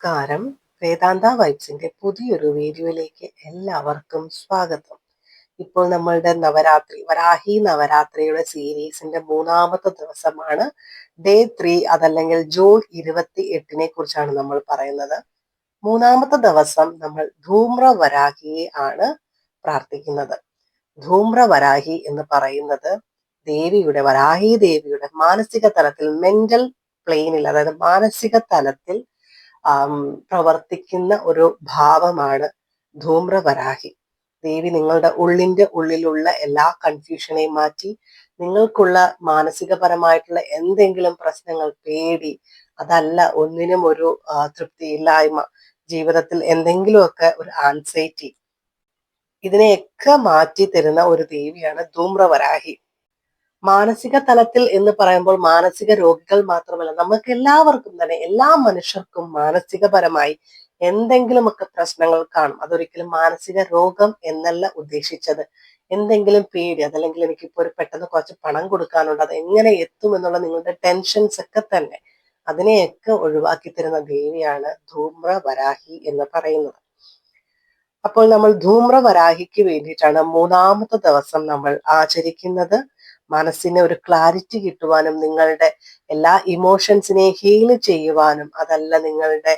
നമസ്കാരം. വേദാന്ത വൈബ്സിന്റെ പുതിയൊരു വീഡിയോയിലേക്ക് എല്ലാവർക്കും സ്വാഗതം. ഇപ്പോൾ നമ്മളുടെ നവരാത്രി വരാഹി നവരാത്രിയുടെ സീരീസിന്റെ മൂന്നാമത്തെ ദിവസമാണ്. ഡേ ത്രീ അതല്ലെങ്കിൽ ജൂൺ ഇരുപത്തി എട്ടിനെ കുറിച്ചാണ് നമ്മൾ പറയുന്നത്. മൂന്നാമത്തെ ദിവസം നമ്മൾ ധൂമ്ര വരാഹിയെ ആണ് പ്രാർത്ഥിക്കുന്നത്. ധൂമ്ര വരാഹി എന്ന് പറയുന്നത് ദേവിയുടെ വരാഹി ദേവിയുടെ മാനസിക തലത്തിൽ മെന്റൽ പ്ലെയിനിൽ അതായത് മാനസിക തലത്തിൽ പ്രവർത്തിക്കുന്ന ഒരു ഭാവമാണ് ധൂമ്രവരാഹി. ദേവി നിങ്ങളുടെ ഉള്ളിന്റെ ഉള്ളിലുള്ള എല്ലാ കൺഫ്യൂഷനെയും മാറ്റി നിങ്ങൾക്കുള്ള മാനസികപരമായിട്ടുള്ള എന്തെങ്കിലും പ്രശ്നങ്ങൾ പേടി അതല്ല ഒന്നിനും ഒരു തൃപ്തിയില്ലായ്മ ജീവിതത്തിൽ എന്തെങ്കിലുമൊക്കെ ഒരു ആൻസൈറ്റി ഇതിനെയൊക്കെ മാറ്റി തരുന്ന ഒരു ദേവിയാണ് ധൂമ്രവരാഹി. മാനസിക തലത്തിൽ എന്ന് പറയുമ്പോൾ മാനസിക രോഗികൾ മാത്രമല്ല നമുക്ക് എല്ലാവർക്കും തന്നെ എല്ലാ മനുഷ്യർക്കും മാനസികപരമായി എന്തെങ്കിലുമൊക്കെ പ്രശ്നങ്ങൾ കാണും. അതൊരിക്കലും മാനസിക രോഗം എന്നല്ല ഉദ്ദേശിച്ചത്. എന്തെങ്കിലും പേടി അതല്ലെങ്കിൽ എനിക്കിപ്പോ ഒരു പെട്ടെന്ന് കുറച്ച് പണം കൊടുക്കാനുണ്ട് അത് എങ്ങനെ എത്തും എന്നുള്ള നിങ്ങളുടെ ടെൻഷൻസ് ഒക്കെ തന്നെ അതിനെയൊക്കെ ഒഴിവാക്കി തരുന്ന ദേവിയാണ് ധൂമ്ര വരാഹി എന്ന് പറയുന്നത്. അപ്പോൾ നമ്മൾ ധൂമ്ര വരാഹിക്ക് വേണ്ടിയിട്ടാണ് മൂന്നാമത്തെ ദിവസം നമ്മൾ ആചരിക്കുന്നത്. മനസ്സിന് ഒരു ക്ലാരിറ്റി കിട്ടുവാനും നിങ്ങളുടെ എല്ലാ ഇമോഷൻസിനെ ഹീൽ ചെയ്യുവാനും അതല്ല നിങ്ങളുടെ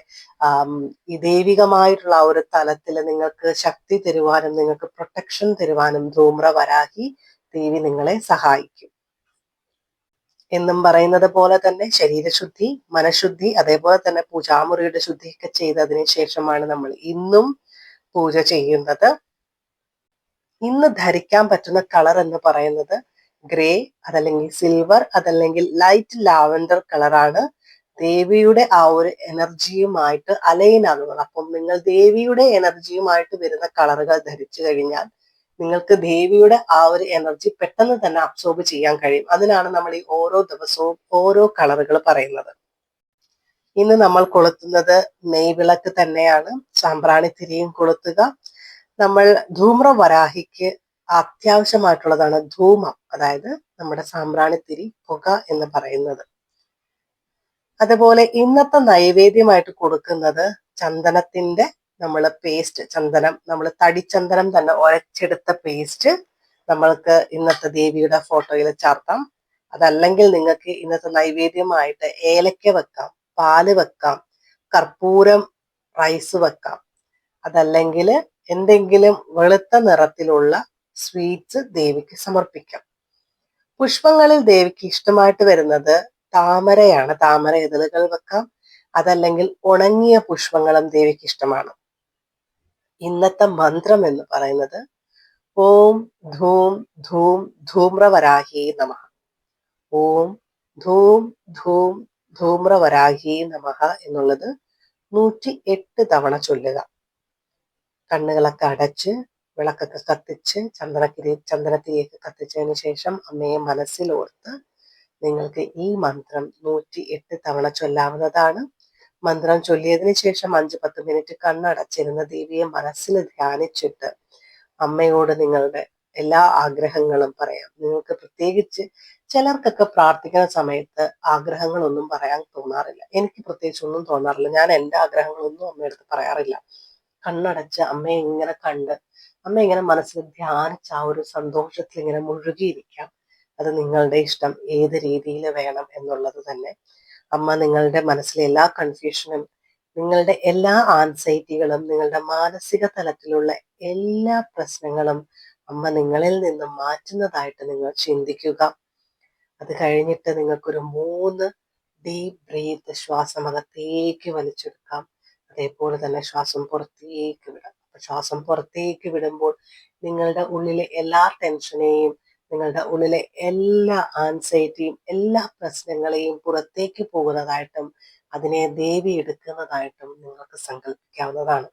ഈ ദൈവികമായിട്ടുള്ള ഒരു തലത്തിൽ നിങ്ങൾക്ക് ശക്തി തരുവാനും നിങ്ങൾക്ക് പ്രൊട്ടക്ഷൻ തരുവാനും ധൂമ്ര വരാഹി ദേവി നിങ്ങളെ സഹായിക്കും. എന്നും പറയുന്നത് പോലെ തന്നെ ശരീരശുദ്ധി മനഃശുദ്ധി അതേപോലെ തന്നെ പൂജാമുറിയുടെ ശുദ്ധിയൊക്കെ ചെയ്തതിന് ശേഷമാണ് നമ്മൾ ഇന്നും പൂജ ചെയ്യുന്നത്. ഇന്ന് ധരിക്കാൻ പറ്റുന്ന കളർ എന്ന് പറയുന്നത് ഗ്രേ അതല്ലെങ്കിൽ സിൽവർ അതല്ലെങ്കിൽ ലൈറ്റ് ലാവൻഡർ കളറാണ് ദേവിയുടെ ആ ഒരു എനർജിയുമായിട്ട് അലൈൻ ആകുന്നത്. അപ്പം നിങ്ങൾ ദേവിയുടെ എനർജിയുമായിട്ട് വരുന്ന കളറുകൾ ധരിച്ചു കഴിഞ്ഞാൽ നിങ്ങൾക്ക് ദേവിയുടെ ആ ഒരു എനർജി പെട്ടെന്ന് തന്നെ അബ്സോർബ് ചെയ്യാൻ കഴിയും. അതിനാണ് നമ്മൾ ഈ ഓരോ ദിവസവും ഓരോ കളറുകൾ പറയുന്നത്. ഇന്ന് നമ്മൾ കൊളുത്തുന്നത് നെയ്വിളക്ക് തന്നെയാണ്. സാമ്പ്രാണി തിരിയും കൊളുത്തുക. നമ്മൾ ധൂമ്ര വരാഹിക്ക് അത്യാവശ്യമായിട്ടുള്ളതാണ് ധൂമം അതായത് നമ്മുടെ സാമ്പ്രാണിത്തിരി പുക എന്ന് പറയുന്നത്. അതുപോലെ ഇന്നത്തെ നൈവേദ്യമായിട്ട് കൊടുക്കുന്നത് ചന്ദനത്തിന്റെ നമ്മൾ പേസ്റ്റ് ചന്ദനം നമ്മൾ തടിച്ചന്ദനം തന്നെ ഒരച്ചെടുത്ത പേസ്റ്റ് നമ്മൾക്ക് ഇന്നത്തെ ദേവിയുടെ ഫോട്ടോയിൽ ചാർത്താം. അതല്ലെങ്കിൽ നിങ്ങൾക്ക് ഇന്നത്തെ നൈവേദ്യമായിട്ട് ഏലക്ക വെക്കാം പാൽ വെക്കാം കർപ്പൂരം റൈസ് വെക്കാം. അതല്ലെങ്കിൽ എന്തെങ്കിലും വെളുത്ത നിറത്തിലുള്ള സ്വീറ്റ്സ് ദേവിക്ക് സമർപ്പിക്കാം. പുഷ്പങ്ങളിൽ ദേവിക്ക് ഇഷ്ടമായിട്ട് വരുന്നത് താമരയാണ്. താമര ഇതളുകൾ വെക്കാം. അതല്ലെങ്കിൽ ഉണങ്ങിയ പുഷ്പങ്ങളും ദേവിക്ക് ഇഷ്ടമാണ്. ഇന്നത്തെ മന്ത്രം എന്ന് പറയുന്നത് ഓം ധൂം ധൂം ധൂമ്രവരാഹി നമ. ഓം ധൂം ധൂം ധൂമ്രവരാഹി നമ എന്നുള്ളത് നൂറ്റി എട്ട് തവണ ചൊല്ലുക. കണ്ണുകളൊക്കെ അടച്ച് വിളക്കൊക്കെ കത്തിച്ച് ചന്ദനക്കിരി ചന്ദനത്തിരിയൊക്കെ കത്തിച്ചതിന് ശേഷം അമ്മയെ മനസ്സിൽ ഓർത്ത് നിങ്ങൾക്ക് ഈ മന്ത്രം നൂറ്റി എട്ട് തവണ ചൊല്ലാവുന്നതാണ്. മന്ത്രം ചൊല്ലിയതിന് ശേഷം അഞ്ച് പത്ത് മിനിറ്റ് കണ്ണടച്ചിരുന്ന ദേവിയെ മനസ്സിൽ ധ്യാനിച്ചിട്ട് അമ്മയോട് നിങ്ങളുടെ എല്ലാ ആഗ്രഹങ്ങളും പറയാം. നിങ്ങൾക്ക് പ്രത്യേകിച്ച് ചിലർക്കൊക്കെ പ്രാർത്ഥിക്കുന്ന സമയത്ത് ആഗ്രഹങ്ങളൊന്നും പറയാൻ തോന്നാറില്ല. എനിക്ക് പ്രത്യേകിച്ച് ഒന്നും തോന്നാറില്ല. ഞാൻ എന്റെ ആഗ്രഹങ്ങളൊന്നും അമ്മയടുത്ത് പറയാറില്ല. കണ്ണടച്ച് അമ്മയെ ഇങ്ങനെ കണ്ട് അമ്മ ഇങ്ങനെ മനസ്സിൽ ധ്യാനിച്ച ആ ഒരു സന്തോഷത്തിൽ ഇങ്ങനെ മുഴുകിയിരിക്കാം. അത് നിങ്ങളുടെ ഇഷ്ടം ഏത് രീതിയിൽ വേണം എന്നുള്ളത് തന്നെ. അമ്മ നിങ്ങളുടെ മനസ്സിലെ എല്ലാ കൺഫ്യൂഷനും നിങ്ങളുടെ എല്ലാ ആൻസൈറ്റികളും നിങ്ങളുടെ മാനസിക തലത്തിലുള്ള എല്ലാ പ്രശ്നങ്ങളും അമ്മ നിങ്ങളിൽ നിന്നും മാറ്റുന്നതായിട്ട് നിങ്ങൾ ചിന്തിക്കുക. അത് കഴിഞ്ഞിട്ട് നിങ്ങൾക്കൊരു മൂന്ന് ഡീപ് ബ്രീത്ത് ശ്വാസം അകത്തേക്ക് വലിച്ചെടുക്കാം. അതേപോലെ തന്നെ ശ്വാസം പുറത്തേക്ക് വിടാം. ശ്വാസം പുറത്തേക്ക് വിടുമ്പോൾ നിങ്ങളുടെ ഉള്ളിലെ എല്ലാ ടെൻഷനെയും നിങ്ങളുടെ ഉള്ളിലെ എല്ലാ ആൻസൈറ്റിയും എല്ലാ പ്രശ്നങ്ങളെയും പുറത്തേക്ക് പോകുന്നതായിട്ടും അതിനെ ദേവി എടുക്കുന്നതായിട്ടും നിങ്ങൾക്ക് സങ്കല്പിക്കാവുന്നതാണ്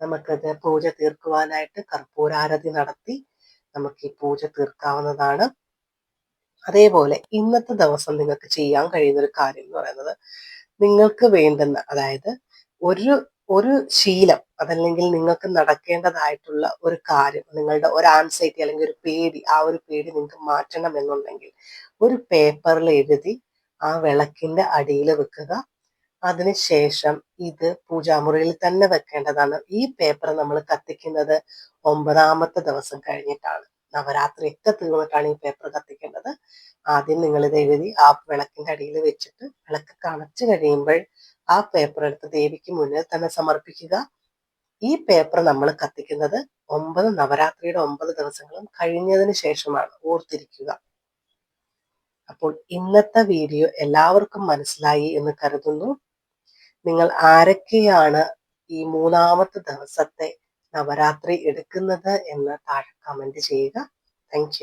നമുക്കത് പൂജ തീർക്കുവാനായിട്ട് കർപ്പൂരാരതി നടത്തി നമുക്ക് ഈ പൂജ തീർക്കാവുന്നതാണ്. അതേപോലെ ഇന്നത്തെ ദിവസം നിങ്ങൾക്ക് ചെയ്യാൻ കഴിയുന്ന ഒരു കാര്യം എന്ന് പറയുന്നത് നിങ്ങൾക്ക് വേണ്ടുന്ന അതായത് ഒരു ഒരു ശീലം അതല്ലെങ്കിൽ നിങ്ങൾക്ക് നടക്കേണ്ടതായിട്ടുള്ള ഒരു കാര്യം നിങ്ങളുടെ ഒരു ആൻസൈറ്റി അല്ലെങ്കിൽ ഒരു പേടി ആ ഒരു പേടി നിങ്ങൾക്ക് മാറ്റണം എന്നുണ്ടെങ്കിൽ ഒരു പേപ്പറിൽ എഴുതി ആ വിളക്കിന്റെ അടിയിൽ വെക്കുക. അതിനുശേഷം ഇത് പൂജാമുറിയിൽ തന്നെ വെക്കേണ്ടതാണ്. ഈ പേപ്പർ നമ്മൾ കത്തിക്കുന്നത് ഒമ്പതാമത്തെ ദിവസം കഴിഞ്ഞിട്ടാണ്. നവരാത്രി ഒക്കെ തീർന്നിട്ടാണ് ഈ പേപ്പർ കത്തിക്കേണ്ടത്. ആദ്യം നിങ്ങൾ ഇത് എഴുതി ആ വിളക്കിന്റെ അടിയിൽ വെച്ചിട്ട് വിളക്ക് കണച്ചു കഴിയുമ്പോൾ ആ പേപ്പർ എടുത്ത് ദേവിക്ക് മുന്നിൽ തന്നെ സമർപ്പിക്കുക. ഈ പേപ്പർ നമ്മൾ കത്തിക്കുന്നത് ഒമ്പത് നവരാത്രിയുടെ ഒമ്പത് ദിവസങ്ങളും കഴിഞ്ഞതിന് ശേഷമാണ്. ഓർത്തിരിക്കുക. അപ്പോൾ ഇന്നത്തെ വീഡിയോ എല്ലാവർക്കും മനസ്സിലായി എന്ന് കരുതുന്നു. നിങ്ങൾ ആരൊക്കെയാണ് ഈ മൂന്നാമത്തെ ദിവസത്തെ നവരാത്രി എടുക്കുന്നത് എന്ന് താഴെ കമന്റ് ചെയ്യുക. താങ്ക്